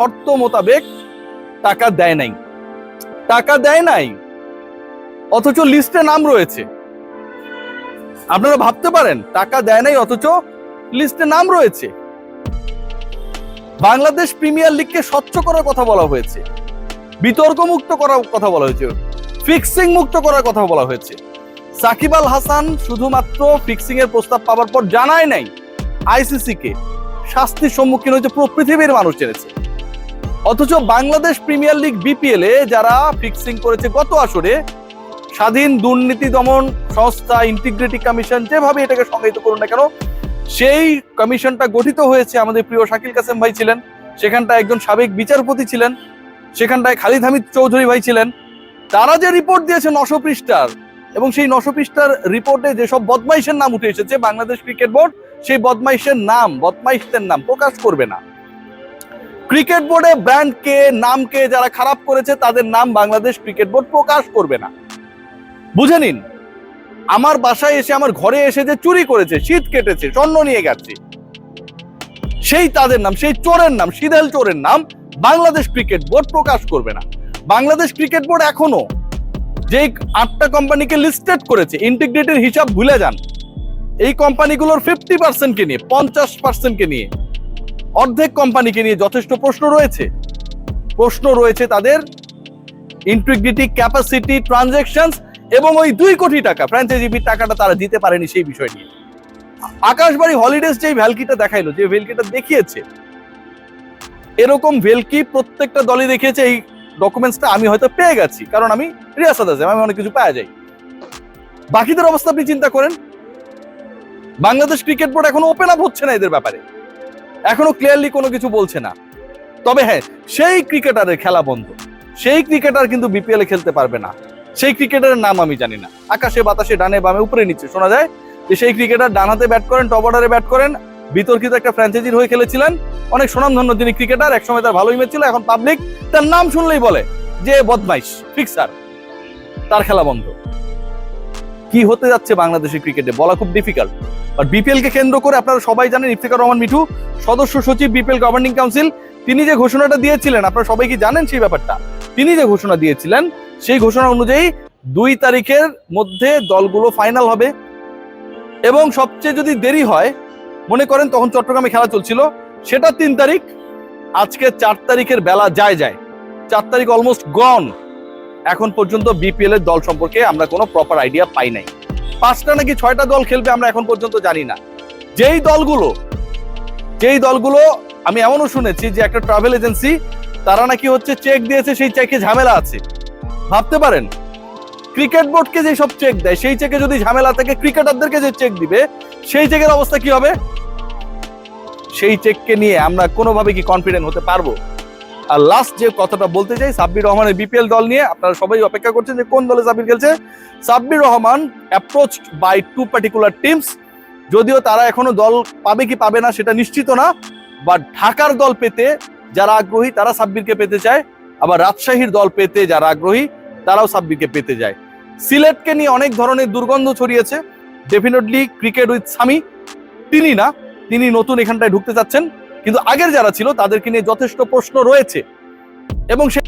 শর্ত মোতাবেক টাকা দেয় নাই। টাকা দেয় নাই, অথচ লিস্টে নাম রয়েছে। আপনারা ভাবতে পারেন, টাকা দেয় নাই, অথচ লিস্টে নাম রয়েছে। বাংলাদেশ প্রিমিয়ার লিগকে স্বচ্ছ করার কথা বলা হয়েছে। বিতর্ক মুক্ত করার কথা বলা হয়েছে। ফিক্সিং মুক্ত করার কথা বলা হয়েছে। সাকিব আল হাসান শুধুমাত্র ফিক্সিং এর প্রস্তাব পাওয়ার পর জানায় নাই। আইসিসি কে শাস্তির সম্মুখীন হয়েছে পুরো পৃথিবীর মানুষ জেনেছে। অথচ বাংলাদেশ প্রিমিয়ার লিগ বিপিএল এ যারা ফিক্সিং করেছে গত আসরে, স্বাধীন দুর্নীতি দমন সংস্থা ইন্টিগ্রিটি কমিশন যেভাবে এটাকে সংজ্ঞায়িত করুন না কেন, সেই কমিশনটা গঠিত হয়েছে আমাদের প্রিয় শাকিল কাসেম ভাই ছিলেন, সেখানটায় একজন সাবেক বিচারপতি ছিলেন, সেখানটায় খালিদ হামিদ চৌধুরী ভাই ছিলেন। তারা যে রিপোর্ট দিয়েছে নশো পৃষ্ঠার, এবং সেই নশো পৃষ্ঠার রিপোর্টে যেসব বদমাইশের নাম উঠে এসেছে বাংলাদেশ ক্রিকেট বোর্ড সেই বদমাইশের নাম, বদমাইশদের নাম প্রকাশ করবে না। ক্রিকেট বোর্ডে ব্র্যান্ড কে, নাম কে যারা খারাপ করেছে, তাদের নাম বাংলাদেশ ক্রিকেট বোর্ড প্রকাশ করবে না। বুঝে নিন, আমার বাসায় এসে, আমার ঘরে এসে যে চুরি করেছে, শীত কেটেছে, স্বর্ণ নিয়ে গেছে, সেই তাদের নাম, সেই চোরের নাম সিদেল চোরের নাম বাংলাদেশ ক্রিকেট বোর্ড প্রকাশ করবে না। বাংলাদেশ ক্রিকেট বোর্ড এখনও যে আটটা কোম্পানিকে লিস্টেড করেছে ইন্টিগ্রেটের হিসাব ভুলে যান। এই কোম্পানিগুলোর ফিফটি পার্সেন্টকে নিয়ে, পঞ্চাশ পার্সেন্টকে নিয়ে অর্ধেক কোম্পানিকে নিয়ে যথেষ্ট প্রশ্ন রয়েছে। প্রশ্ন রয়েছে তাদের ইন্টিগ্রিটি ক্যাপাসিটি ট্রানজেকশন এবং ওই দুই কোটি টাকা ফ্র্যাঞ্চাইজি ফির টাকাটা তারা দিতে পারেনি সেই বিষয় নিয়ে। আকাশবাড়ি হলিডেজ যে ভ্যালকিটা দেখাইলো, যে ভেলকিটা দেখিয়েছে, এরকম ভেলকি প্রত্যেকটা দলই দেখিয়েছে, এই ডকুমেন্টসটা আমি হয়তো পেয়ে গেছি, কারণ আমি রিয়াসাদ আছে আমি অনেক কিছু পাওয়া যাই। বাকিদের অবস্থা আপনি চিন্তা করেন, বাংলাদেশ ক্রিকেট বোর্ড এখনও ওপেন আপ হচ্ছে না এদের ব্যাপারে। এখনও ক্লিয়ারলি কোনো কিছু বলছে না। তবে হ্যাঁ সেই ক্রিকেটারের খেলা বন্ধ। সেই ক্রিকেটার কিন্তু বিপিএল খেলতে পারবে না। সেই ক্রিকেটারের নাম আমি জানি না। আকাশে, বাতাসে, ডানে, বামে, উপরে, নিচে, শোনা যায় যে সেই ক্রিকেটার ডান হাতে ব্যাট করেন টপ অর্ডারে ব্যাট করেন। বিতর্কিত একটা ফ্র্যাঞ্চাইজির হয়ে খেলেছিলেন। অনেক সুনামধন্য তিনি ক্রিকেটার, একসময় তার ভালো ইমেজ ছিল, এখন পাবলিক তার নাম শুনলেই বলে যে বদমাইশ ফিক্সার তার খেলা বন্ধ। কি হতে যাচ্ছে বাংলাদেশের ক্রিকেটে? বলা খুব ডিফিকাল্ট আর বিপিএল কে কেন্দ্র করে আপনারা সবাই জানেন ইফতিকার রহমান মিঠু, সদস্য সচিব বিপিএল গভর্নিং কাউন্সিল তিনি যে ঘোষণাটা দিয়েছিলেন, আপনারা সবাই কি জানেন সেই ব্যাপারটা? তিনি যে ঘোষণা দিয়েছিলেন, সেই ঘোষণা অনুযায়ী দুই তারিখের মধ্যে দলগুলো ফাইনাল হবে। এবং সবচেয়ে যদি দেরি হয়, মনে করেন তখন চট্টগ্রামে খেলা চলছিল, সেটা তিন তারিখ, আজকে চার তারিখের বেলা যায় যায়। চার তারিখ অলমোস্ট গন এখন পর্যন্ত বিপিএল এর দল সম্পর্কে আমরা কোনো প্রপার আইডিয়া পাই নাই। পাঁচটা নাকি ছয়টা দল খেলবে আমরা এখন পর্যন্ত জানি না। যেই দলগুলো যেই দলগুলো, আমি এমনও শুনেছি যে একটা ট্রাভেল এজেন্সি তারা নাকি হচ্ছে চেক দিয়েছে সেই চেকে ঝামেলা আছে। ভাবতে পারেন ক্রিকেট বোর্ডকে যে সব চেক দেয়, সেই চেকে যদি ঝামেলা থাকে ক্রিকেটারদেরকে যে চেক দিবে, সেই চেকের অবস্থা কি হবে? সেই চেককে নিয়ে আমরা কোনোভাবে কি কনফিডেন্ট হতে পারব? আর লাস্ট যে কথাটা বলতে চাই, সাব্বির রহমানের বিপিএল দল নিয়ে আপনারা সবাই অপেক্ষা করছেন যে কোন দলে সাব্বির খেলছে। Sabbir Rahman approach by two particular teams যদিও তারা এখনও দল পাবে কি পাবে না সেটা নিশ্চিত না বাট ঢাকার দল পেতে যারা আগ্রহী তারা সাব্বিরকে পেতে চায়, আবার রাজশাহীর দল পেতে যারা আগ্রহী তারাও সাব্বিরকে পেতে যায়। সিলেটকে নিয়ে অনেক ধরনের দুর্গন্ধ ছড়িয়েছে ডেফিনেটলি ক্রিকেট উইথ সামি তিনি না, তিনি নতুন এখানটায় ঢুকতে চাচ্ছেন। কিন্তু আগের যারা ছিল তাদেরকে নিয়ে যথেষ্ট প্রশ্ন রয়েছে। এবং সে